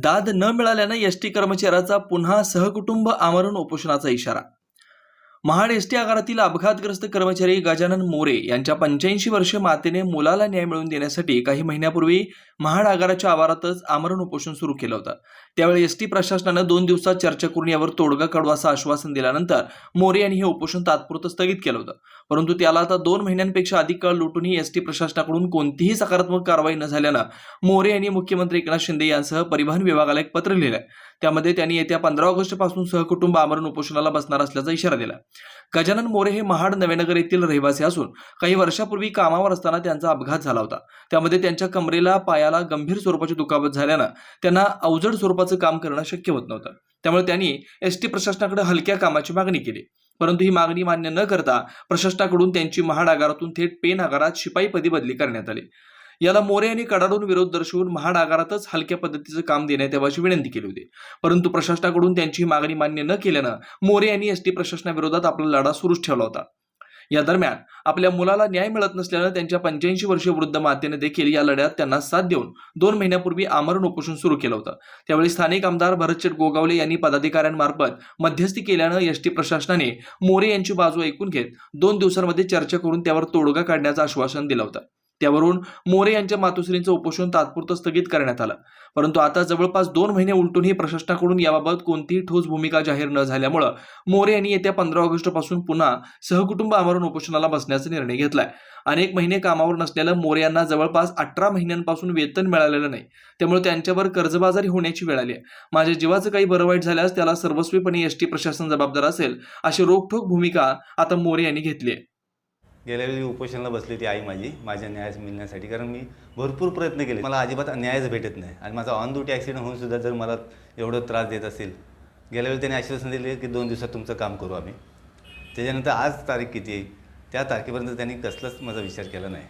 दाद न मिळाल्यानं एस टी कर्मचाऱ्याचा पुन्हा सहकुटुंब आमरण उपोषणाचा इशारा महाड एस टी आगारातील अपघातग्रस्त कर्मचारी गजानन मोरे यांच्या पंच्याऐंशी वर्षीय मातेने मुलाला न्याय मिळवून देण्यासाठी काही महिन्यापूर्वी महाड आगाराच्या आवारातच आमरण उपोषण सुरू केलं होतं. त्यावेळी एस टी प्रशासनानं दोन दिवसात चर्चा करून यावर तोडगा काढू असं आश्वासन दिल्यानंतर मोरे यांनी हे उपोषण तात्पुरतं स्थगित केलं होतं. परंतु त्याला आता दोन महिन्यांपेक्षा अधिक काळ लुटूनही एस टी प्रशासनाकडून कोणतीही सकारात्मक कारवाई न झाल्यानं मोरे यांनी मुख्यमंत्री एकनाथ शिंदे यांसह परिवहन विभागाला एक पत्र लिहिलं त्यामध्ये त्यांनी येत्या पंधरा ऑगस्टपासून सहकुटुंब आमरण उपोषणाला बसणार असल्याचा इशारा दिला. गजानन मोरे हे महाड नवेनगर येथील रहिवासी असून काही वर्षापूर्वी कामावर असताना त्यांचा अपघात झाला होता. त्यामध्ये त्यांच्या कमरेला पायाला गंभीर स्वरूपाची दुखापत झाल्यानं त्यांना अवजड स्वरूपाचं काम करणं शक्य होत नव्हतं. त्यामुळे त्यांनी एस टी प्रशासनाकडे हलक्या कामाची मागणी केली. परंतु ही मागणी मान्य न करता प्रशासनाकडून त्यांची महाड आगारातून थेट पेन आगारात शिपाईपदी बदली करण्यात आली. याला मोरे यांनी कडाडून विरोध दर्शवून महाड आगारातच हलक्या पद्धतीचं काम देण्यात यावं अशी विनंती केली होती. परंतु प्रशासनाकडून त्यांची मागणी मान्य न केल्यानं मोरे यांनी एस टी प्रशासनाविरोधात आपला लढा सुरूच ठेवला होता. या दरम्यान आपल्या मुलाला न्याय मिळत नसल्यानं त्यांच्या पंच्याऐंशी वर्षीय वृद्ध मातेने देखील या लढ्यात त्यांना साथ देऊन दोन महिन्यापूर्वी आमरण उपोषण सुरू केलं होतं. त्यावेळी स्थानिक आमदार भरतशेठ गोगावले यांनी पदाधिकाऱ्यांमार्फत मध्यस्थी केल्यानं एस टी प्रशासनाने मोरे यांची बाजू ऐकून घेत दोन दिवसांमध्ये चर्चा करून त्यावर तोडगा काढण्याचं आश्वासन दिलं होतं. त्यावरून मोरे यांच्या मातोश्रींचं उपोषण तात्पुरतं स्थगित करण्यात आलं. परंतु आता जवळपास दोन महिने उलटूनही प्रशासनाकडून याबाबत कोणतीही ठोस भूमिका जाहीर न झाल्यामुळं मोरे यांनी येत्या पंधरा ऑगस्टपासून पुन्हा सहकुटुंब आमरण उपोषणाला बसण्याचा निर्णय घेतलाय. अनेक महिने कामावर नसलेल्या मोरे यांना जवळपास अठरा महिन्यांपासून वेतन मिळालेलं नाही. त्यामुळे त्यांच्यावर कर्जबाजारी होण्याची वेळ आली आहे. माझ्या जीवाचं काही बरं वाईट झाल्यास त्याला सर्वस्वीपणे एस टी प्रशासन जबाबदार असेल अशी रोखठोक भूमिका आता मोरे यांनी घेतली आहे. गेल्या वेळी उपोषणाला बसली होती आई माझी माझ्या न्यायास मिळण्यासाठी. कारण मी भरपूर प्रयत्न केले. मला अजिबात न्यायच भेटत नाही. आणि माझा ऑन ड्युटी ॲक्सिडेंट होऊन सुद्धा जर मला एवढं त्रास देत असेल गेल्या वेळी त्यांनी आश्वासन दिले की दोन दिवसात तुमचं काम करू आम्ही. त्याच्यानंतर आज तारीख किती आहे? त्या तारखेपर्यंत त्यांनी कसलाच माझा विचार केला नाही.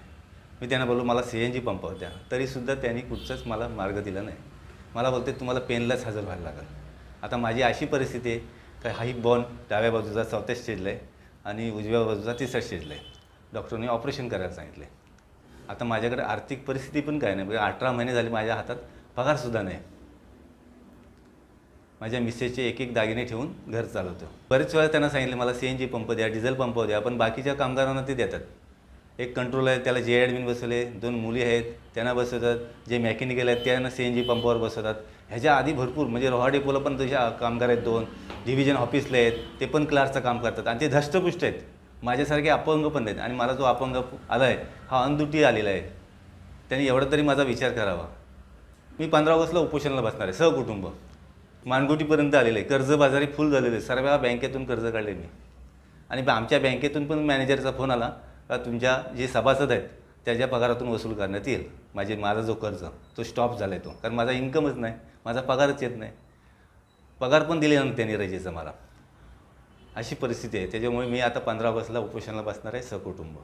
मी त्यांना बोललो मला सी एन जी पंप होत्या तरीसुद्धा त्यांनी कुठचाच मला मार्ग दिला नाही. मला बोलते तुम्हाला पेनलाच हजर व्हायला लागेल. आता माझी अशी परिस्थिती आहे का हाही बॉन डाव्या बाजूचा चौथ्या स्टेजला आहे आणि उजव्या बाजूचा तिसऱ्या स्टेजला आहे डॉक्टरने ऑपरेशन करायला सांगितले. आता माझ्याकडे आर्थिक परिस्थिती पण काय नाही. म्हणजे अठरा महिने झाले माझ्या हातात पगारसुद्धा नाही. माझ्या मिसेसचे एक एक दागिने ठेवून घर चालवतो बरेच वेळा त्यांना सांगितले मला सी एन जी पंप द्या डिझेल पंप द्या पण बाकीच्या कामगारांना ते देतात. एक कंट्रोल आहे त्याला जे ॲडमिन बसवले दोन मुली आहेत त्यांना बसवतात. जे मेकॅनिकल आहेत त्यांना सी एन जी पंपावर बसवतात. ह्याच्या आधी भरपूर म्हणजे रोहा डेपोला पण तशा कामगार आहेत दोन डिव्हिजन ऑफिसला आहेत ते पण क्लार्कचं काम करतात. आणि ते धष्टपुष्ट आहेत. माझ्यासारखे अपंग पण आहेत आणि मला जो अपंग आला आहे हा अनदुटी आलेला आहे. त्यांनी एवढा तरी माझा विचार करावा. मी पंधरा ऑगस्टला उपोषणाला बसणार आहे सहकुटुंब. मानगुटीपर्यंत आलेलं आहे. कर्जबाजारी फुल झालेले आहे. सर्व बँकेतून कर्ज काढले मी. आणि आमच्या बँकेतून पण मॅनेजरचा फोन आला का तुमच्या जे सभासद आहेत त्याच्या पगारातून वसूल करण्यात येईल माझे माझा जो कर्ज तो स्टॉप झाला आहे तो. कारण माझा इन्कमच नाही माझा पगारच येत नाही. पगार पण दिले ना त्यांनी रजेचा मला. अशी परिस्थिती आहे. त्याच्यामुळे मी आता पंधरा ऑगस्टला उपोषणाला बसणार आहे सहकुटुंब.